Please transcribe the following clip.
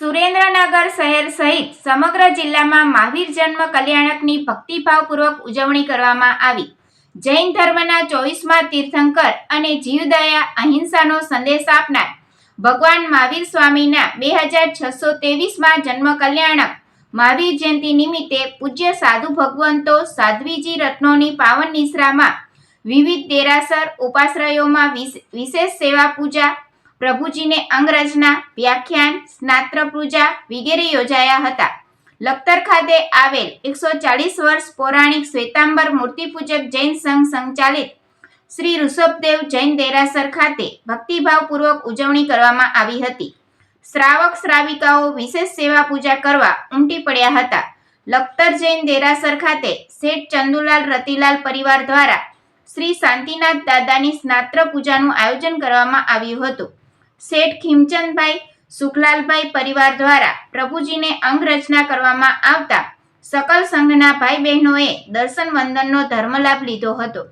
સુરેન્દ્રનગર શહેર સહિત સમગ્ર જિલ્લામાં મહાવીર જન્મ કલ્યાણકની ભક્તિભાવપૂર્વક ઉજવણી કરવામાં આવી. જૈન ધર્મના ચોવીસમાં તીર્થંકર અને જીવદયા અહિંસાનો સંદેશ આપનાર ભગવાન મહાવીર સ્વામીના બે હજાર છસો ત્રેવીસમાં જન્મ કલ્યાણક મહાવીર જયંતિ નિમિત્તે પૂજ્ય સાધુ ભગવંતો સાધ્વીજી રત્નોની પાવન નિશ્રામાં વિવિધ દેરાસર, ઉપાશ્રયોમાં વિશ- વિશેષ સેવા પૂજા પ્રભુજીને અંગરચના વ્યાખ્યાન સ્નાત્ર પૂજા વગેરે યોજાયા હતા. લખતર ખાતે આવેલ એકસો ચાલીસ વર્ષ પૌરાણિક શ્વેતાંબર મૂર્તિપૂજક જૈન સંઘ સંચાલિત શ્રી ઋષભદેવ જૈન દેરાસર ખાતે ભક્તિભાવપૂર્વક ઉજવણી કરવામાં આવી હતી. શ્રાવક શ્રાવિકાઓ વિશેષ સેવા પૂજા કરવા ઉમટી પડ્યા હતા. લખતર જૈન દેરાસર ખાતે શેઠ ચંદુલાલ રતિલાલ પરિવાર દ્વારા શ્રી શાંતિનાથ દાદાની સ્નાત્ર પૂજાનું આયોજન કરવામાં આવ્યું હતું. શેઠ ખીમચંદભાઈ, સુખલાલભાઈ પરિવાર દ્વારા પ્રભુજીને અંગરચના કરવામાં આવતા સકલ સંઘના ભાઈ બહેનોએ દર્શન વંદનનો ધર્મલાભ લીધો હતો.